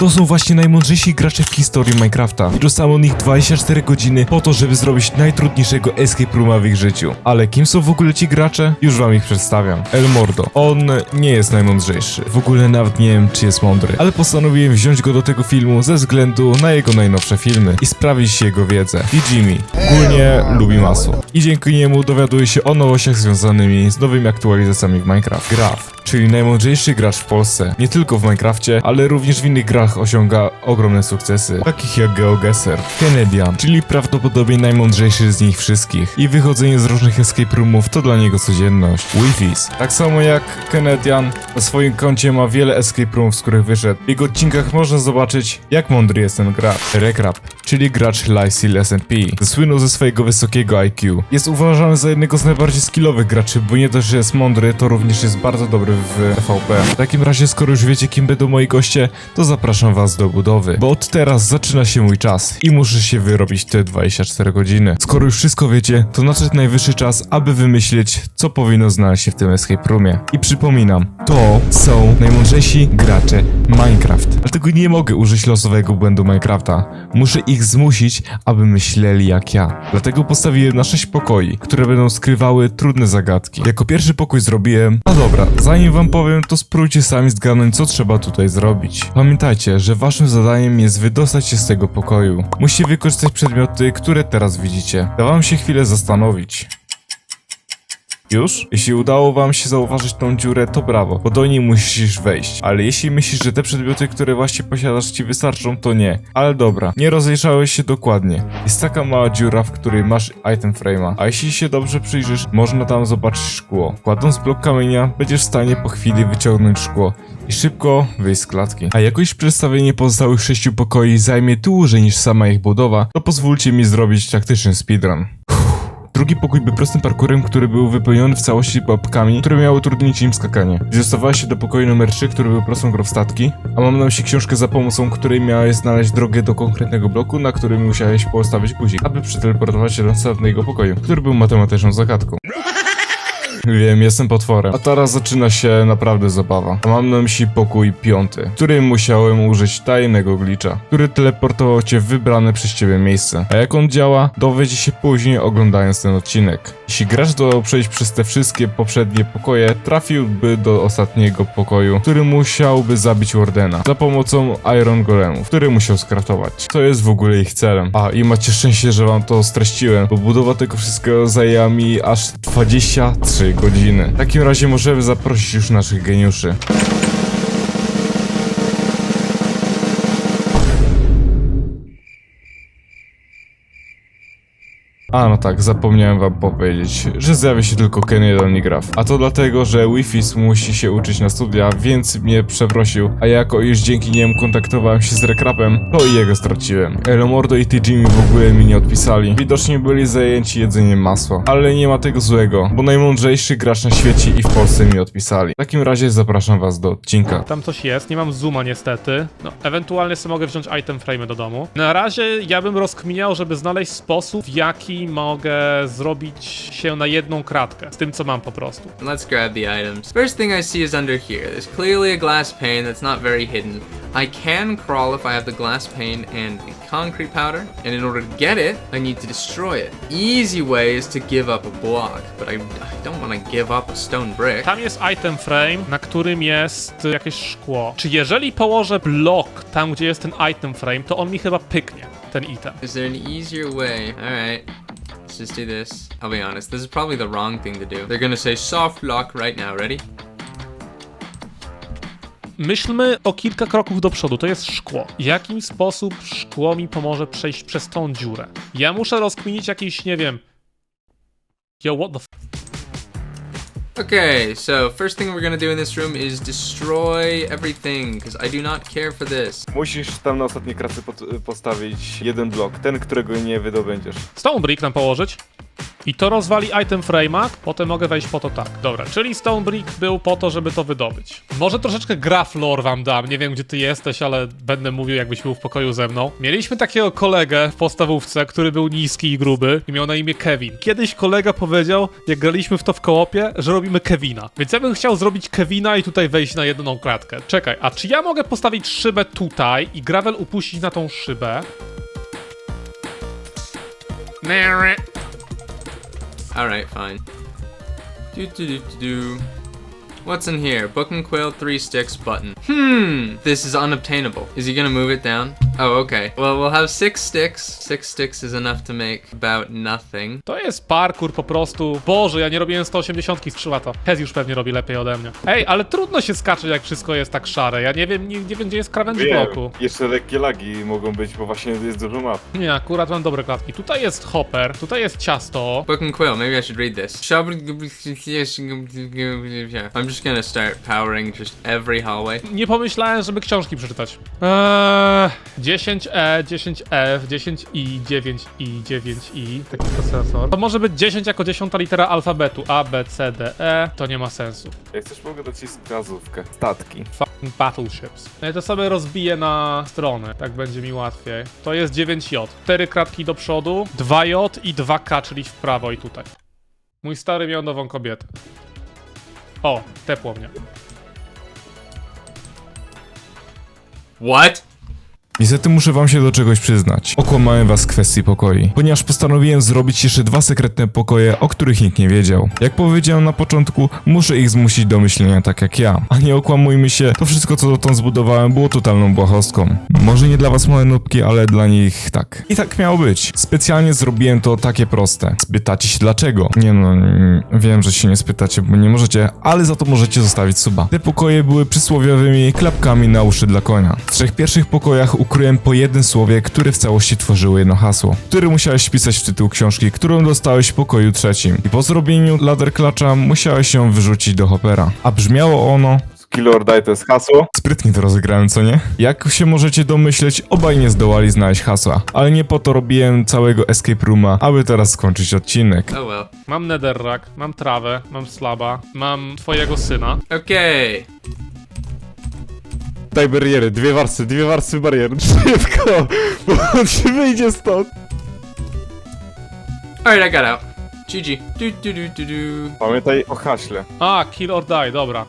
To są właśnie najmądrzejsi gracze w historii Minecrafta. I dostałem od nich 24 godziny po to, żeby zrobić najtrudniejszego escape rooma w ich życiu. Ale kim są w ogóle ci gracze? Już wam ich przedstawiam. El Mordo. On nie jest najmądrzejszy. W ogóle nawet nie wiem, czy jest mądry. Ale postanowiłem wziąć go do tego filmu ze względu na jego najnowsze filmy i sprawdzić jego wiedzę. I Jimmy. Ogólnie lubi masło. I dzięki niemu dowiaduje się o nowościach związanymi z nowymi aktualizacjami w Minecraft. Graf, czyli najmądrzejszy gracz w Polsce. Nie tylko w Minecrafcie, ale również w innych grach osiąga ogromne sukcesy, takich jak GeoGuessr. Canadian, czyli prawdopodobnie najmądrzejszy z nich wszystkich. I wychodzenie z różnych escape roomów to dla niego codzienność. Wi-Fi's. Tak samo jak Canadian na swoim koncie ma wiele escape roomów, z których wyszedł. W jego odcinkach można zobaczyć, jak mądry jest ten gracz. Rekrap, czyli gracz Lysil SMP. Zasłynął ze swojego wysokiego IQ. Jest uważany za jednego z najbardziej skillowych graczy, bo nie dość, że jest mądry, to również jest bardzo dobry w PvP. W takim razie, skoro już wiecie, kim będą moi goście, to zapraszam was do budowy. Bo od teraz zaczyna się mój czas i muszę się wyrobić te 24 godziny. Skoro już wszystko wiecie, to nadszedł najwyższy czas, aby wymyślić, co powinno znaleźć się w tym escape roomie. I przypominam, to są najmądrzejsi gracze Minecraft. Dlatego nie mogę użyć losowego błędu Minecrafta. Muszę ich zmusić, aby myśleli jak ja. Dlatego postawiłem na 6 pokoi, które będą skrywały trudne zagadki. Jako pierwszy pokój zrobiłem... No dobra, zanim wam powiem, to spróbujcie sami zgadnąć, co trzeba tutaj zrobić. Pamiętajcie, że waszym zadaniem jest wydostać się z tego pokoju. Musicie wykorzystać przedmioty, które teraz widzicie. Dawam się chwilę zastanowić. Już? Jeśli udało wam się zauważyć tą dziurę, to brawo, bo do niej musisz wejść. Ale jeśli myślisz, że te przedmioty, które właśnie posiadasz ci wystarczą, to nie. Ale dobra, nie rozejrzałeś się dokładnie. Jest taka mała dziura, w której masz item frame'a. A jeśli się dobrze przyjrzysz, można tam zobaczyć szkło. Kładąc blok kamienia, będziesz w stanie po chwili wyciągnąć szkło i szybko wyjść z klatki. A jakoś przedstawienie pozostałych sześciu pokoi zajmie dłużej niż sama ich budowa, to pozwólcie mi zrobić taktyczny speedrun. Drugi pokój był prostym parkurem, który był wypełniony w całości pułapkami, które miały utrudnić im skakanie. Dostawałeś się do pokoju numer 3, który był prostą grą w statki, a mam na myśli książkę za pomocą której miałeś znaleźć drogę do konkretnego bloku, na którym musiałeś postawić guzik, aby przeteleportować się do następnego pokoju, który był matematyczną zagadką. Wiem, jestem potworem. A teraz zaczyna się naprawdę zabawa. Mam na myśli pokój piąty, w którym musiałem użyć tajnego glitcha, który teleportował cię w wybrane przez ciebie miejsce. A jak on działa, dowiecie się później oglądając ten odcinek. Jeśli gracz dodał przejść przez te wszystkie poprzednie pokoje, trafiłby do ostatniego pokoju, który musiałby zabić Wardena za pomocą Iron Golemów, który musiał skraftować. Co jest w ogóle ich celem? A i macie szczęście, że wam to streściłem, bo budowa tego wszystkiego zajęła mi aż 23 godziny. W takim razie możemy zaprosić już naszych geniuszy. A no tak, zapomniałem wam powiedzieć, że zjawi się tylko Kenny i Graf. A to dlatego, że Wi-Fi musi się uczyć na studia, więc mnie przeprosił, a jako już dzięki niemu kontaktowałem się z Rekrapem, to i jego straciłem. Elomordo i ty Jimmy w ogóle mi nie odpisali. Widocznie byli zajęci jedzeniem masła. Ale nie ma tego złego, bo najmądrzejszy gracz na świecie i w Polsce mi odpisali. W takim razie zapraszam was do odcinka. Tam coś jest, nie mam zooma niestety. No, ewentualnie sobie mogę wziąć item frame do domu. Na razie ja bym rozkminiał, żeby znaleźć sposób, w jaki mogę zrobić się na jedną kratkę z tym, co mam po prostu. Let's grab the items. First thing I see is under here. There's clearly a glass pane that's not very hidden. I can crawl if I have the glass pane and concrete powder, and in order to get it, I need to destroy it. Easy way is to give up a block, but I, I don't want to give up a stone brick. Tam jest item frame, na którym jest jakieś szkło. Czy jeżeli położę blok tam, gdzie jest ten item frame, to on mi chyba pyknie, ten item. Is there an easier way? Alright. Just do this. I'll be honest, this is probably the wrong thing to do. They're gonna say soft lock right now, ready? Myślmy o kilka kroków do przodu, to jest szkło. W jaki sposób szkło mi pomoże przejść przez tą dziurę? Ja muszę rozkminić jakiś, nie wiem... Yo, what the f... Okay, so first thing we're gonna do in this room is destroy everything, because I do not care for this. Musisz tam na ostatniej kratce postawić jeden blok, ten, którego nie wydobędziesz. Stone brick nam położyć? I to rozwali item frame'a, potem mogę wejść po to tak. Dobra, czyli Stone Brick był po to, żeby to wydobyć. Może troszeczkę graf lore wam dam, nie wiem gdzie ty jesteś, ale będę mówił jakbyś był w pokoju ze mną. Mieliśmy takiego kolegę w podstawówce, który był niski i gruby i miał na imię Kevin. Kiedyś kolega powiedział, jak graliśmy w to w kołopie, że robimy Kevina. Więc ja bym chciał zrobić Kevina i tutaj wejść na jedną klatkę. Czekaj, a czy ja mogę postawić szybę tutaj i gravel upuścić na tą szybę? Nere. Alright, fine. Do do do do. What's in here? Book and quill, three sticks, button. Hmm, this is unobtainable. Is he gonna move it down? Oh, okay. Well, we'll have six sticks. Six sticks is enough to make about nothing. To jest parkour po prostu. Boże, ja nie robiłem 180 z 3 lata. Hez już pewnie robi lepiej ode mnie. Ej, ale trudno się skacze, jak wszystko jest tak szare. Ja nie wiem, nie, nie wiem gdzie jest krawędź Wiem, bloku. jeszcze lekkie lagi mogą być, bo właśnie jest dużo map. Nie, akurat mam dobre klatki. Tutaj jest hopper, tutaj jest ciasto. Book and quill, maybe I should read this. I'm just gonna start powering just every hallway. Nie pomyślałem, żeby książki przeczytać. Eee, 10E, 10F, 10I, 9I, 9I, taki procesor. To może być 10 jako dziesiąta litera alfabetu. A, B, C, D, E. To nie ma sensu. Jak chcesz, mogę dać ci wskazówkę. Statki. Fucking battleships. Ja to sobie rozbiję na stronę, tak będzie mi łatwiej. To jest 9J. 4 kratki do przodu, 2J i 2K, czyli w prawo i tutaj. Mój stary miał nową kobietę. O, tepło mnie. What? Niestety muszę wam się do czegoś przyznać. Okłamałem was w kwestii pokoi, ponieważ postanowiłem zrobić jeszcze dwa sekretne pokoje, o których nikt nie wiedział. Jak powiedziałem na początku, muszę ich zmusić do myślenia tak jak ja. A nie okłamujmy się, to wszystko co dotąd zbudowałem było totalną błahostką. Może nie dla was małe nubki, ale dla nich tak. I tak miało być. Specjalnie zrobiłem to takie proste. Spytacie się dlaczego? Nie no, wiem, że się nie spytacie, bo nie możecie, ale za to możecie zostawić suba. Te pokoje były przysłowiowymi klapkami na uszy dla konia. W trzech pierwszych pokojach ukryłem po jednym słowie, które w całości tworzyło jedno hasło, które musiałeś wpisać w tytuł książki, którą dostałeś w pokoju trzecim. I po zrobieniu ladder klacza musiałeś ją wyrzucić do hopera. A brzmiało ono... Skill or die to jest hasło. Sprytnie to rozegrałem, co nie? Jak się możecie domyśleć, obaj nie zdołali znaleźć hasła. Ale nie po to robiłem całego escape rooma, aby teraz skończyć odcinek. Oh well. Mam netherrack, mam trawę, mam slaba, mam twojego syna. Okay. Daj bariery, dwie warstwy, dwie warstwy bariery. Szybko, bo on się wyjdzie stąd. Alright, I got out. GG. Do do do do do. Pamiętaj o haśle. A, kill or die, dobra.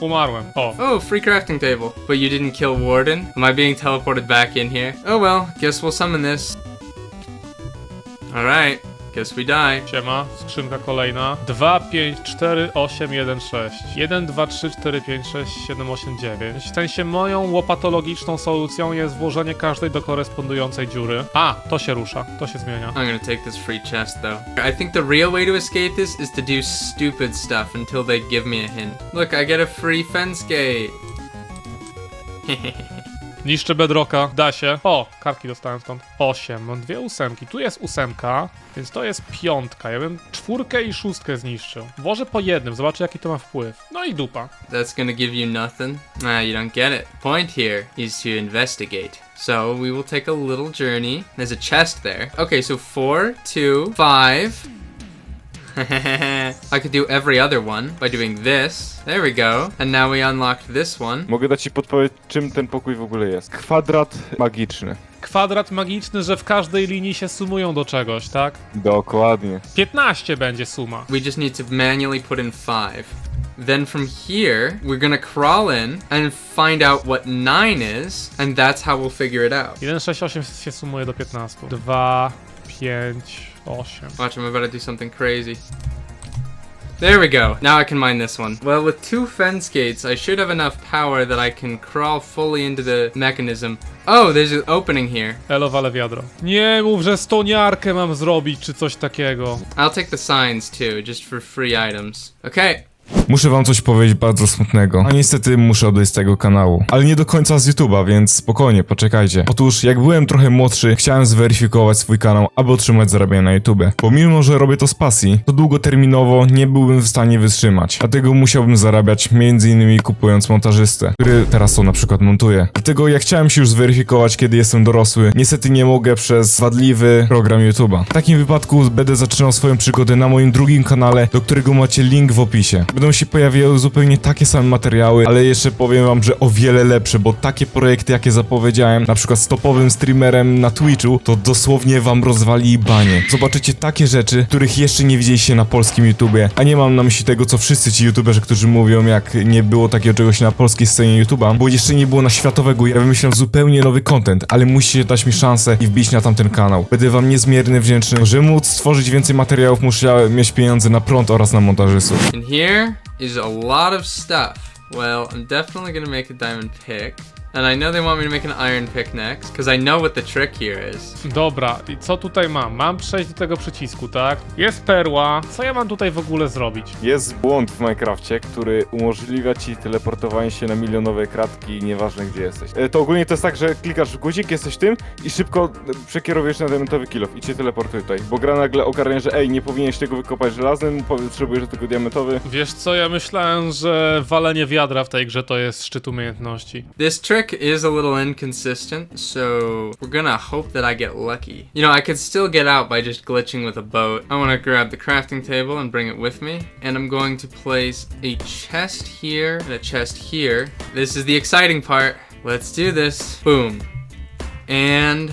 Umarłem. O. Oh, free crafting table. But you didn't kill Warden? Am I being teleported back in here? Oh well, guess we'll summon this. Alright, guess we die. Siema, skrzynka kolejna. 2, 5, 4, 8, 1, 6. 1, 2, 3, 4, 5, 6, 7, 8, 9. W sensie moją łopatologiczną solucją jest włożenie każdej do korespondującej dziury. A, to się rusza, to się zmienia. I'm gonna take this free chest though. I think the real way to escape this is to do stupid stuff until they give me a hint. Look, I get a free fence gate. Niszczę bedrocka, da się. O, kartki dostałem stąd. 8, mam dwie ósemki. Tu jest ósemka, więc to jest piątka. Ja bym czwórkę i szóstkę zniszczył. Włożę po jednym, zobaczę jaki to ma wpływ. No i dupa. That's gonna give you nothing? Ah, you don't get it. Point here is to investigate. So we will take a little journey. There's a chest there. Okay, so four, two, five. I could do every other one by doing this. There we go. And now we unlocked this one. Mogę dać ci podpowiedź, czym ten pokój w ogóle jest. Kwadrat magiczny. Kwadrat magiczny, że w każdej linii się sumują do czegoś, tak? Dokładnie. 15 będzie suma. We just need to manually put in five. Then from here, we're gonna crawl in and find out what nine is, and that's how we'll figure it out. 1, 6, 8 się sumuje do 15. 2, 5, 8. Watch, I'm about to do something crazy. There we go. Now I can mine this one. Well, with two fence gates, I should have enough power that I can crawl fully into the mechanism. Oh, there's an opening here. Elo wale wiadro. Nie mów, że stoniarkę mam zrobić, czy coś takiego. I'll take the signs too, just for free items. Okay. Muszę wam coś powiedzieć bardzo smutnego, a niestety muszę odejść z tego kanału. Ale nie do końca z YouTube'a, więc spokojnie, poczekajcie. Otóż, jak byłem trochę młodszy, chciałem zweryfikować swój kanał, aby otrzymać zarabianie na YouTubie. Pomimo, że robię to z pasji, to długoterminowo nie byłbym w stanie wytrzymać. Dlatego musiałbym zarabiać m.in. kupując montażystę, który teraz to na przykład montuje. Dlatego jak chciałem się już zweryfikować, kiedy jestem dorosły, niestety nie mogę przez wadliwy program YouTube'a. W takim wypadku będę zaczynał swoją przygodę na moim drugim kanale, do którego macie link w opisie. Będą się pojawiały zupełnie takie same materiały, ale jeszcze powiem wam, że o wiele lepsze, bo takie projekty, jakie zapowiedziałem, na przykład z topowym streamerem na Twitchu, to dosłownie wam rozwali banie. Zobaczycie takie rzeczy, których jeszcze nie widzieliście na polskim YouTubie, a nie mam na myśli tego, co wszyscy ci YouTuberzy, którzy mówią, jak nie było takiego czegoś na polskiej scenie YouTube'a, bo jeszcze nie było na światowego, ja wymyślam zupełnie nowy content, ale musicie dać mi szansę i wbić na tamten kanał. Będę wam niezmiernie wdzięczny, żeby móc stworzyć więcej materiałów, muszę mieć pieniądze na prąd oraz na montażystów. And here is a lot of stuff. Well, I'm definitely gonna make a diamond pick. And I know they want me to make an iron pick next, because I know what the trick here is. Dobra, i co tutaj mam? Mam przejść do tego przycisku, tak? Jest perła. Co ja mam tutaj w ogóle zrobić? Jest błąd w Minecrafcie, który umożliwia ci teleportowanie się na milionowe kratki, nieważne gdzie jesteś. E, To ogólnie to jest tak, że klikasz w guzik, jesteś tym i szybko e, przekierowujesz na diamentowy kilof i cię teleportuje tutaj. Bo gra nagle ogarnia, że ej, nie powinieneś tego wykopać żelazem, potrzebujesz tylko diamentowy. Wiesz co, ja myślałem, że walenie wiadra w tej grze to jest szczyt umiejętności. This trick is a little inconsistent, so we're gonna hope that I get lucky. You know, I could still get out by just glitching with a boat. I wanna grab the crafting table and bring it with me, and I'm going to place a chest here and a chest here. This is the exciting part. Let's do this. Boom. And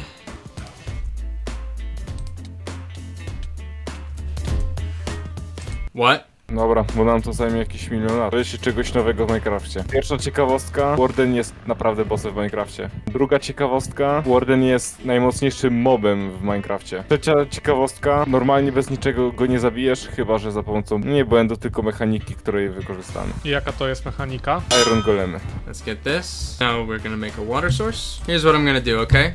What? Dobra, bo nam to zajmie jakiś milion lat. To się czegoś nowego w Minecrafcie. Pierwsza ciekawostka, Warden jest naprawdę bossem w Minecrafcie. Druga ciekawostka, Warden jest najmocniejszym mobem w Minecrafcie. Trzecia ciekawostka, normalnie bez niczego go nie zabijesz, chyba że za pomocą nie błędu, tylko mechaniki, której wykorzystamy. I jaka to jest mechanika? Iron Golemy. Let's get this. Now we're gonna make a water source. Here's what I'm gonna do, okay?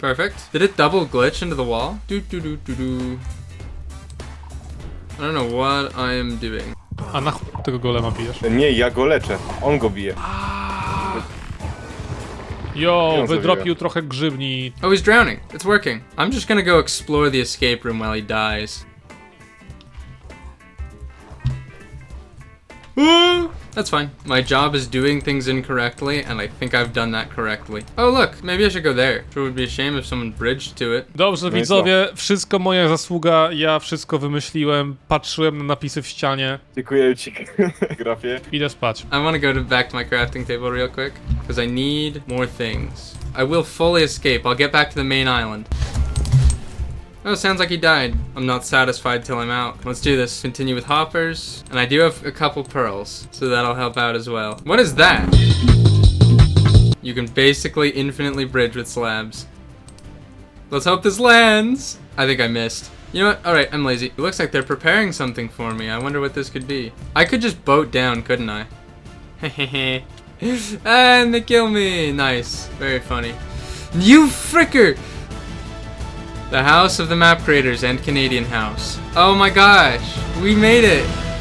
Perfect. Did it double glitch into the wall? Do do do do do. I don't know what I am doing. A na chuj tego golema bijesz? Nie, ja go leczę, on go bije. Ją wydropił trochę grzybni. Oh, he's drowning. It's working. I'm just gonna go explore the escape room while he dies. That's fine. My job is doing things incorrectly, and I think I've done that correctly. Oh, look, maybe I should go there. Sure would be a shame if someone bridged to it. Dobrze, No i widzowie, wszystko moja zasługa, ja wszystko wymyśliłem, patrzyłem na napisy w ścianie, Dziękuję ci, grafie. idę spać. I want to go to back to my crafting table real quick because I need more things. I will fully escape. I'll get back to the main island. Oh, sounds like he died. I'm not satisfied till I'm out. Let's do this. Continue with hoppers. And I do have a couple pearls, so that'll help out as well. What is that? You can basically infinitely bridge with slabs. Let's hope this lands. I think I missed. You know what? Alright, I'm lazy. It looks like they're preparing something for me. I wonder what this could be. I could just boat down, couldn't I? Hehehe. And they kill me. Nice. Very funny. You fricker! The house of the map creators and Canadian house. Oh my gosh, we made it!